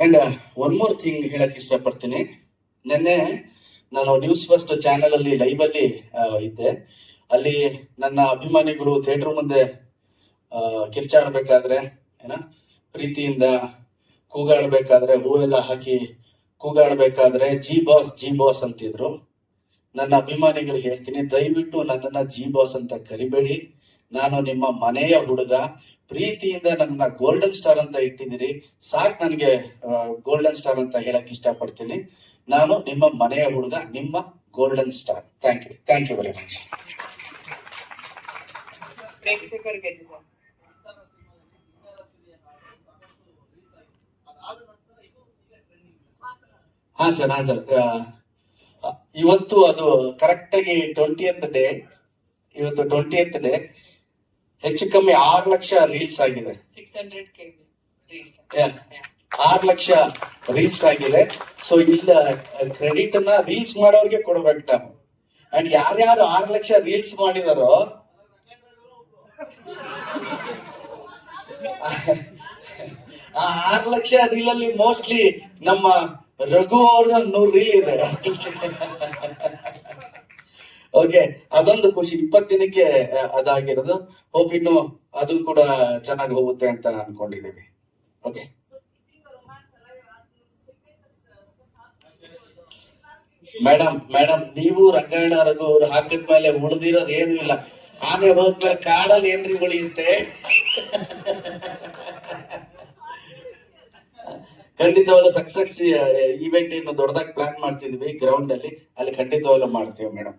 And one more thing ಹೇಳಕ್ ಇಷ್ಟಪಡ್ತೀನಿ. ನಿನ್ನೆ ನಾನು ನ್ಯೂಸ್ ಫಸ್ಟ್ ಚಾನೆಲ್ ಅಲ್ಲಿ ಲೈವ್ ಅಲ್ಲಿ ಇದ್ದೆ. ಅಲ್ಲಿ ನನ್ನ ಅಭಿಮಾನಿಗಳು ಥಿಯೇಟರ್ ಮುಂದೆ ಕಿರ್ಚಾಡ್ಬೇಕಾದ್ರೆ, ಏನ, ಪ್ರೀತಿಯಿಂದ ಕೂಗಾಡ್ಬೇಕಾದ್ರೆ, ಹೂವೆಲ್ಲ ಹಾಕಿ ಕೂಗಾಡ್ಬೇಕಾದ್ರೆ, ಜಿ ಬಾಸ್ ಜಿ ಬಾಸ್ ಅಂತಿದ್ರು. ನನ್ನ ಅಭಿಮಾನಿಗಳಿಗೆ ಹೇಳ್ತೀನಿ, ದಯವಿಟ್ಟು ನನ್ನನ್ನ ಜಿ ಬಾಸ್ ಅಂತ ಕರಿಬೇಡಿ. ನಾನು ನಿಮ್ಮ ಮನೆಯ ಹುಡುಗ ಪ್ರೀತಿಯಿಂದ ನನ್ನ ಗೋಲ್ಡನ್ ಸ್ಟಾರ್ ಅಂತ ಇಟ್ಟಿದ್ದೀರಿ. ಸಾಕ್ ನನಗೆ ಗೋಲ್ಡನ್ ಸ್ಟಾರ್ ಅಂತ ಹೇಳಕ್ ಇಷ್ಟಪಡ್ತೀನಿ. ನಾನು ನಿಮ್ಮ ಮನೆಯ ಹುಡುಗ ನಿಮ್ಮ golden star thank you thank you very much ಪ್ರೇಕ್ಷಕರಿಗೆ. ಹಾ ಸರ್ ಹಾ ಸರ್. ಇವತ್ತು ಅದು ಕರೆಕ್ಟ್ ಆಗಿ ಟ್ವೆಂಟಿಯತ್ ಡೇ ಇವತ್ತು ಟ್ವೆಂಟಿಯತ್ ಡೇ ಹೆಚ್ಚು ಕಮ್ಮಿ ಆರು ಲಕ್ಷ ರೀಲ್ಸ್ ಆಗಿದೆ. 600 ಕೆ ರೀಲ್ಸ್. ಆರು ಲಕ್ಷ ರೀಲ್ಸ್ ಆಗಿದೆ. ಸೊ ಇಲ್ಲ ಕ್ರೆಡಿಟ್ ಅನ್ನ ರೀಲ್ಸ್ ಮಾಡೋರ್ಗೆ ಕೊಡ್ಬೇಕು ಟೈಮ್ ಅಂಡ್ ಯಾರ್ಯಾರು ಆರು ಲಕ್ಷ ರೀಲ್ಸ್ ಮಾಡಿದಾರೋ ಆ ಆರು ಲಕ್ಷ ರೀಲ್ ಅಲ್ಲಿ ಮೋಸ್ಟ್ಲಿ ನಮ್ಮ ರಘು ಅವ್ರದ ನೂರು ರೀಲ್ ಇದೆ. ಓಕೆ ಅದೊಂದು ಖುಷಿ. ಇಪ್ಪತ್ತು ದಿನಕ್ಕೆ ಅದಾಗಿರೋದು. ಹೋಪ್ ಇನ್ನು ಅದು ಕೂಡ ಚೆನ್ನಾಗಿ ಹೋಗುತ್ತೆ ಅಂತ ಅನ್ಕೊಂಡಿದ್ದೀವಿ ಓಕೆ ಮೇಡಮ್ ಮೇಡಮ್ ನೀವು ರಂಗಾಯಣ ರಘು ಅವ್ರು ಹಾಕಿದ್ಮೇಲೆ ಉಳಿದಿರೋದು ಏನು ಇಲ್ಲ. ಆನೆ ಹೋದ್ಮೇಲೆ ಕಾಡಲ್ಲಿ ಏನ್ರಿ ಉಳಿಯುತ್ತೆ? ಖಂಡಿತವಾಗ್ಲೂ ಸಕ್ಸಸ್ ಈವೆಂಟ್ ಇನ್ನು ದೊಡ್ಡದಾಗಿ ಪ್ಲಾನ್ ಮಾಡ್ತಿದ್ವಿ ಗ್ರೌಂಡ್ ಅಲ್ಲಿ. ಅಲ್ಲಿ ಖಂಡಿತವಾಗ್ಲೂ ಮಾಡ್ತೀವಿ madam